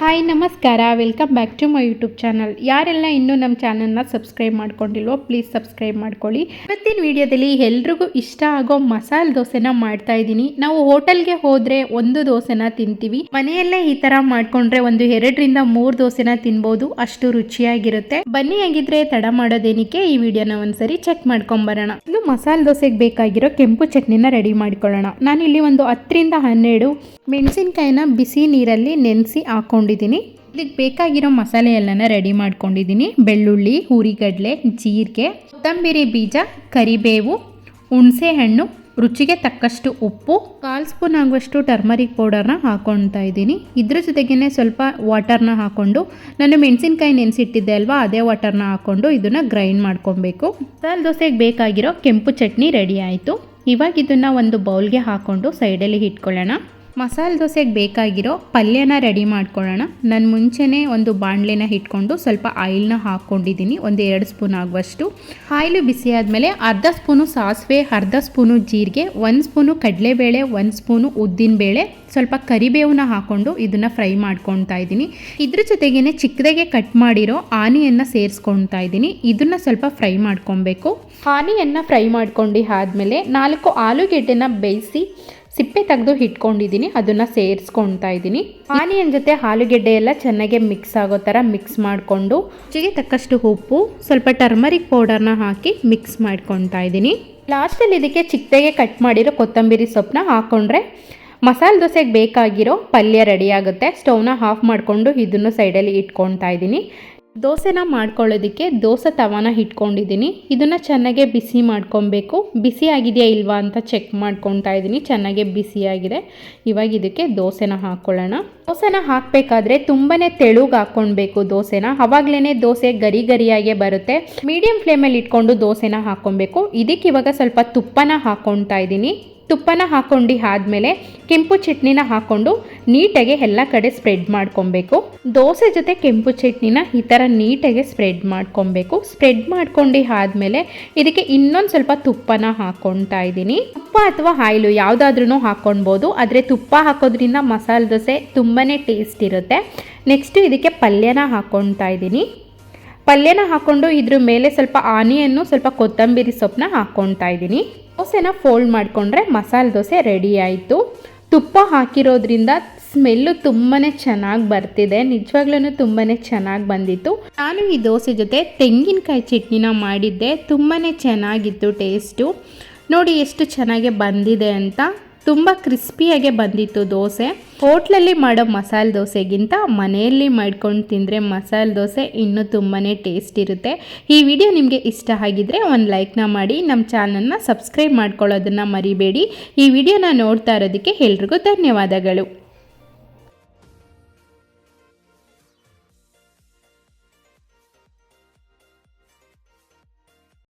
Hi ನಮಸ್ಕಾರ. Welcome back to my YouTube channel ಯಾರೆಲ್ಲ ಇನ್ನೂ ನಮ್ಮ ಚಾನಲ್ನ ಸಬ್ಸ್ಕ್ರೈಬ್ ಮಾಡ್ಕೊಂಡಿಲ್ವೋ ಪ್ಲೀಸ್ ಸಬ್ಸ್ಕ್ರೈಬ್ ಮಾಡ್ಕೊಳ್ಳಿ. ಇವತ್ತಿನ ವಿಡಿಯೋದಲ್ಲಿ ಎಲ್ರಿಗೂ ಇಷ್ಟ ಆಗೋ ಮಸಾಲೆ ದೋಸೆನ ಮಾಡ್ತಾ ಇದ್ದೀನಿ. ನಾವು ಹೋಟೆಲ್ಗೆ ಹೋದರೆ ಒಂದು ದೋಸೆನ ತಿಂತೀವಿ. ಮನೆಯಲ್ಲೇ ಈ ಥರ ಮಾಡ್ಕೊಂಡ್ರೆ ಒಂದು ಎರಡರಿಂದ ಮೂರು ದೋಸೆನ ತಿನ್ಬೋದು. ಅಷ್ಟು ರುಚಿಯಾಗಿರುತ್ತೆ. ಬನ್ನಿ ಆಗಿದ್ರೆ ತಡ ಮಾಡೋದೇನಕ್ಕೆ ಈ ವಿಡಿಯೋನ ಒಂದ್ಸರಿ ಚೆಕ್ ಮಾಡ್ಕೊಂಬರೋಣ. ಇದು ಮಸಾಲೆ ದೋಸೆಗೆ ಬೇಕಾಗಿರೋ ಕೆಂಪು ಚಟ್ನಿನ ರೆಡಿ ಮಾಡ್ಕೊಳ್ಳೋಣ. ಇಲ್ಲಿ ಒಂದು ಹತ್ತರಿಂದ ಹನ್ನೆರಡು ಮೆಣಸಿನ್ಕಾಯಿನ ಬಿಸಿ ನೀರಲ್ಲಿ ನೆನೆಸಿ ಹಾಕೊಂಡಿದ್ದೀನಿ ಇದಕ್ಕೆ ಬೇಕಾಗಿರೋ ಮಸಾಲೆ ಎಲ್ಲನ ರೆಡಿ ಮಾಡ್ಕೊಂಡಿದ್ದೀನಿ. ಬೆಳ್ಳುಳ್ಳಿ, ಹುರಿಗಡಲೆ, ಜೀರಿಗೆ, ಕೊತ್ತಂಬರಿ ಬೀಜ, ಕರಿಬೇವು ಹುಣಸೆಹಣ್ಣು ರುಚಿಗೆ ತಕ್ಕಷ್ಟು ಉಪ್ಪು, ಕಾಲು ಸ್ಪೂನ್ ಆಗುವಷ್ಟು ಟರ್ಮರಿಕ್ ಪೌಡರ್ನ ಹಾಕೊಳ್ತಾ ಇದ್ದೀನಿ. ಇದ್ರ ಜೊತೆಗೇ ಸ್ವಲ್ಪ ವಾಟರ್ನ ಹಾಕ್ಕೊಂಡು ನಾನು ಮೆಣಸಿನ್ಕಾಯಿ ನೆನೆಸಿಟ್ಟಿದ್ದೆ ಅಲ್ವಾ, ಅದೇ ವಾಟರ್ನ ಹಾಕ್ಕೊಂಡು ಇದನ್ನು ಗ್ರೈಂಡ್ ಮಾಡ್ಕೊಬೇಕು. ಮಸಾಲೆ ದೋಸೆಗೆ ಬೇಕಾಗಿರೋ ಕೆಂಪು ಚಟ್ನಿ ರೆಡಿ ಆಯಿತು. ಇವಾಗ ಇದನ್ನು ಒಂದು ಬೌಲ್ಗೆ ಹಾಕ್ಕೊಂಡು ಸೈಡಲ್ಲಿ ಇಟ್ಕೊಳ್ಳೋಣ. ಮಸಾಲೆ ದೋಸೆಗೆ ಬೇಕಾಗಿರೋ ಪಲ್ಯನ ರೆಡಿ ಮಾಡ್ಕೊಳ್ಳೋಣ. ನಾನು ಮುಂಚೆನೇ ಒಂದು ಬಾಣಲೆನ ಇಟ್ಕೊಂಡು ಸ್ವಲ್ಪ ಆಯಿಲ್ನ ಹಾಕ್ಕೊಂಡಿದ್ದೀನಿ. ಒಂದು ಎರಡು ಸ್ಪೂನ್ ಆಗುವಷ್ಟು. ಆಯಿಲು ಬಿಸಿ ಆದಮೇಲೆ ಅರ್ಧ ಸ್ಪೂನು ಸಾಸಿವೆ, ಅರ್ಧ ಸ್ಪೂನು ಜೀರಿಗೆ, ಒಂದು ಸ್ಪೂನು ಕಡಲೆಬೇಳೆ, ಒಂದು ಸ್ಪೂನು ಉದ್ದಿನಬೇಳೆ ಸ್ವಲ್ಪ ಕರಿಬೇವನ್ನ ಹಾಕ್ಕೊಂಡು ಇದನ್ನು ಫ್ರೈ ಮಾಡ್ಕೊತಾ ಇದ್ದೀನಿ. ಇದ್ರ ಜೊತೆಗೇ ಚಿಕ್ಕದಾಗೆ ಕಟ್ ಮಾಡಿರೋ ಆನಿಯನ್ನು ಸೇರಿಸ್ಕೊಳ್ತಾ ಇದ್ದೀನಿ. ಇದನ್ನು ಸ್ವಲ್ಪ ಫ್ರೈ ಮಾಡ್ಕೊಬೇಕು ಆನಿಯನ್ನು ಫ್ರೈ ಮಾಡ್ಕೊಂಡು ಆದಮೇಲೆ ನಾಲ್ಕು ಆಲೂಗೆಡ್ಡೆನ ಬೇಯಿಸಿ ಸಿಪ್ಪೆ ತೆಗೆದು ಇಟ್ಕೊಂಡಿದ್ದೀನಿ, ಅದನ್ನು ಸೇರಿಸ್ಕೊಳ್ತಾ ಇದ್ದೀನಿ. ಆನಿಯನ್ ಜೊತೆ ಆಲೂಗೆಡ್ಡೆ ಎಲ್ಲ ಚೆನ್ನಾಗಿ ಮಿಕ್ಸ್ ಆಗೋ ಥರ ಮಿಕ್ಸ್ ಮಾಡಿಕೊಂಡು, ರುಚಿಗೆ ತಕ್ಕಷ್ಟು ಉಪ್ಪು, ಸ್ವಲ್ಪ ಟರ್ಮರಿಕ್ ಪೌಡರ್ನ ಹಾಕಿ ಮಿಕ್ಸ್ ಮಾಡ್ಕೊತಾ ಇದ್ದೀನಿ. ಲಾಸ್ಟಲ್ಲಿ ಇದಕ್ಕೆ ಚಿಕ್ಕದಾಗೆ ಕಟ್ ಮಾಡಿರೋ ಕೊತ್ತಂಬರಿ ಸೊಪ್ಪನ್ನ ಹಾಕ್ಕೊಂಡ್ರೆ ಮಸಾಲೆ ದೋಸೆಗೆ ಬೇಕಾಗಿರೋ ಪಲ್ಯ ರೆಡಿ ಆಗುತ್ತೆ. ಸ್ಟವ್ನ ಆಫ್ ಮಾಡಿಕೊಂಡು ಇದನ್ನು ಸೈಡಲ್ಲಿ ಇಟ್ಕೊಳ್ತಾ ಇದ್ದೀನಿ. ದೋಸೆನ ಮಾಡ್ಕೊಳ್ಳೋದಕ್ಕೆ ದೋಸೆ ತವಾನ ಇಟ್ಕೊಂಡಿದ್ದೀನಿ ಇದನ್ನು ಚೆನ್ನಾಗೆ ಬಿಸಿ ಮಾಡ್ಕೊಬೇಕು. ಬಿಸಿ ಆಗಿದೆಯಾ ಇಲ್ವಾ ಅಂತ ಚೆಕ್ ಮಾಡ್ಕೊತಾ ಇದ್ದೀನಿ. ಚೆನ್ನಾಗೆ ಬಿಸಿಯಾಗಿದೆ. ಇವಾಗ ಇದಕ್ಕೆ ದೋಸೆನ ಹಾಕ್ಕೊಳ್ಳೋಣ ದೋಸೆನ ಹಾಕಬೇಕಾದ್ರೆ ತುಂಬಾ ತೆಳುಗೆ ಹಾಕ್ಕೊಳ್ಬೇಕು ದೋಸೆನ. ಅವಾಗಲೇ ದೋಸೆ ಗರಿ ಗರಿಯಾಗೆ ಬರುತ್ತೆ. ಮೀಡಿಯಂ ಫ್ಲೇಮಲ್ಲಿ ಇಟ್ಕೊಂಡು ದೋಸೆನ ಹಾಕ್ಕೊಬೇಕು ಇದಕ್ಕೆ ಇವಾಗ ಸ್ವಲ್ಪ ತುಪ್ಪನ ಹಾಕ್ಕೊಳ್ತಾ ಇದ್ದೀನಿ. ತುಪ್ಪನ ಹಾಕೊಂಡು ಆದಮೇಲೆ ಕೆಂಪು ಚಟ್ನಿನ ಹಾಕ್ಕೊಂಡು ನೀಟಾಗಿ ಎಲ್ಲ ಕಡೆ ಸ್ಪ್ರೆಡ್ ಮಾಡ್ಕೊಬೇಕು. ದೋಸೆ ಜೊತೆ ಕೆಂಪು ಚಟ್ನಿನ ಈ ಥರ ನೀಟಾಗಿ ಸ್ಪ್ರೆಡ್ ಮಾಡ್ಕೊಬೇಕು. ಸ್ಪ್ರೆಡ್ ಮಾಡ್ಕೊಂಡು ಆದಮೇಲೆ ಇದಕ್ಕೆ ಇನ್ನೊಂದು ಸ್ವಲ್ಪ ತುಪ್ಪನ ಹಾಕ್ಕೊಳ್ತಾ ಇದ್ದೀನಿ. ತುಪ್ಪ ಅಥವಾ ಆಯಿಲು ಯಾವುದಾದ್ರೂ ಹಾಕ್ಕೊಳ್ಬೋದು ಆದರೆ ತುಪ್ಪ ಹಾಕೋದ್ರಿಂದ ಮಸಾಲೆ ದೋಸೆ ತುಂಬಾ ಟೇಸ್ಟ್ ಇರುತ್ತೆ. ನೆಕ್ಸ್ಟು ಇದಕ್ಕೆ ಪಲ್ಯನ ಹಾಕ್ಕೊಳ್ತಾ ಇದ್ದೀನಿ. ಪಲ್ಯನ ಹಾಕ್ಕೊಂಡು ಇದ್ರ ಮೇಲೆ ಸ್ವಲ್ಪ ಆನಿಯನ್ನು, ಸ್ವಲ್ಪ ಕೊತ್ತಂಬರಿ ಸೊಪ್ಪನ್ನ ಹಾಕ್ಕೊಳ್ತಾ ಇದ್ದೀನಿ. ದೋಸೆನ ಫೋಲ್ಡ್ ಮಾಡಿಕೊಂಡ್ರೆ ಮಸಾಲೆ ದೋಸೆ ರೆಡಿ ಆಯಿತು. ತುಪ್ಪ ಹಾಕಿರೋದ್ರಿಂದ ಸ್ಮೆಲ್ಲು ತುಂಬಾ ಚೆನ್ನಾಗಿ ಬರ್ತಿದೆ. ನಿಜವಾಗ್ಲೂ ತುಂಬಾ ಚೆನ್ನಾಗಿ ಬಂದಿತ್ತು. ನಾನು ಈ ದೋಸೆ ಜೊತೆ ತೆಂಗಿನಕಾಯಿ ಚಟ್ನಿನ ಮಾಡಿದ್ದೆ. ತುಂಬಾ ಚೆನ್ನಾಗಿತ್ತು ಟೇಸ್ಟು ನೋಡಿ ಎಷ್ಟು ಚೆನ್ನಾಗಿ ಬಂದಿದೆ ಅಂತ. ತುಂಬ ಕ್ರಿಸ್ಪಿಯಾಗೆ ಬಂದಿತ್ತು ದೋಸೆ. ಹೋಟ್ಲಲ್ಲಿ ಮಾಡೋ ಮಸಾಲೆ ದೋಸೆಗಿಂತ ಮನೆಯಲ್ಲಿ ಮಾಡ್ಕೊಂಡು ತಿಂದರೆ ಮಸಾಲೆ ದೋಸೆ ಇನ್ನೂ ತುಂಬಾ ಟೇಸ್ಟ್ ಇರುತ್ತೆ. ಈ ವಿಡಿಯೋ ನಿಮಗೆ ಇಷ್ಟ ಆಗಿದ್ದರೆ ಒಂದು ಲೈಕ್ನ ಮಾಡಿ ನಮ್ಮ ಚಾನಲ್ನ ಸಬ್ಸ್ಕ್ರೈಬ್ ಮಾಡ್ಕೊಳ್ಳೋದನ್ನು ಮರಿಬೇಡಿ. ಈ ವಿಡಿಯೋನ ನೋಡ್ತಾ ಇರೋದಕ್ಕೆ ಎಲ್ರಿಗೂ ಧನ್ಯವಾದಗಳು.